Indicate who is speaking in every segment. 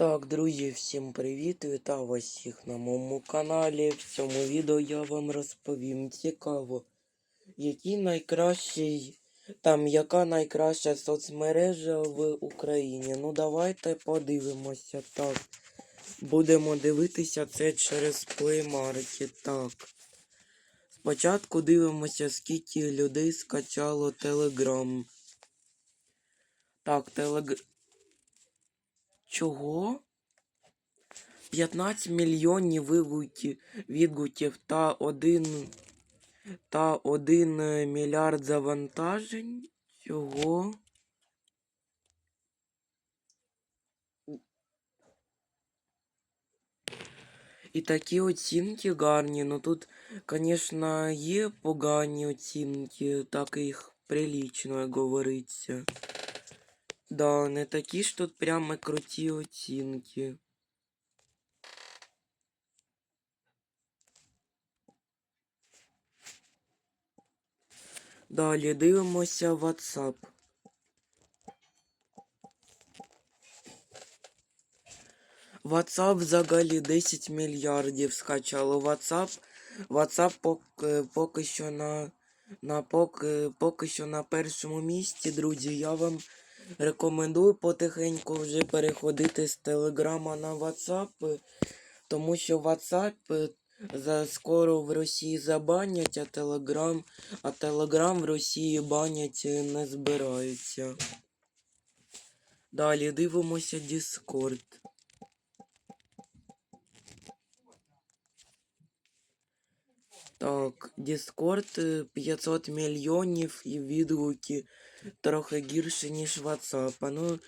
Speaker 1: Так, друзі, всім привіт! Вітаю вас всіх на моєму каналі. В цьому відео я вам розповім цікаво, який найкращий, там яка найкраща соцмережа в Україні. Ну давайте подивимося. Так. Будемо дивитися це через Play Market. Так. Спочатку дивимося, скільки людей скачало Telegram. Так, Telegram. Чого? 15 мільйонів відгуків та 1 та 1 мільярд завантажень. Чого? І такі оцінки гарні. Ну тут, звісно, є погані оцінки, так їх прилічно, говориться. Да, не такі ж тут прямо круті оцінки. Далі дивимося WhatsApp. WhatsApp взагалі 10 мільярдів скачало. WhatsApp, WhatsApp поки, поки що на, на поки, поки що на першому місці, друзі. Я вам рекомендую потихеньку вже переходити з Телеграма на WhatsApp, тому що WhatsApp е, за скоро в Росії забанять, а Телеграм, а Телеграм в Росії банять е, не збираються. Далі дивимося Discord. Так, Discord е, 500 мільйонів і відгуки трохи гірше, ніж WhatsApp. Ну,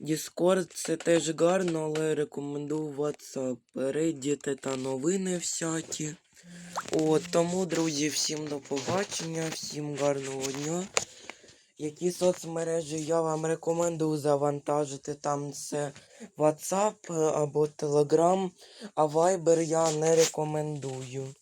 Speaker 1: Discord це теж гарно, але рекомендую WhatsApp. Reddit та новини всякі. От, тому, друзі, всім до побачення, всім гарного дня. Які соцмережі я вам рекомендую завантажити там це WhatsApp е, або Telegram, а Viber я не рекомендую.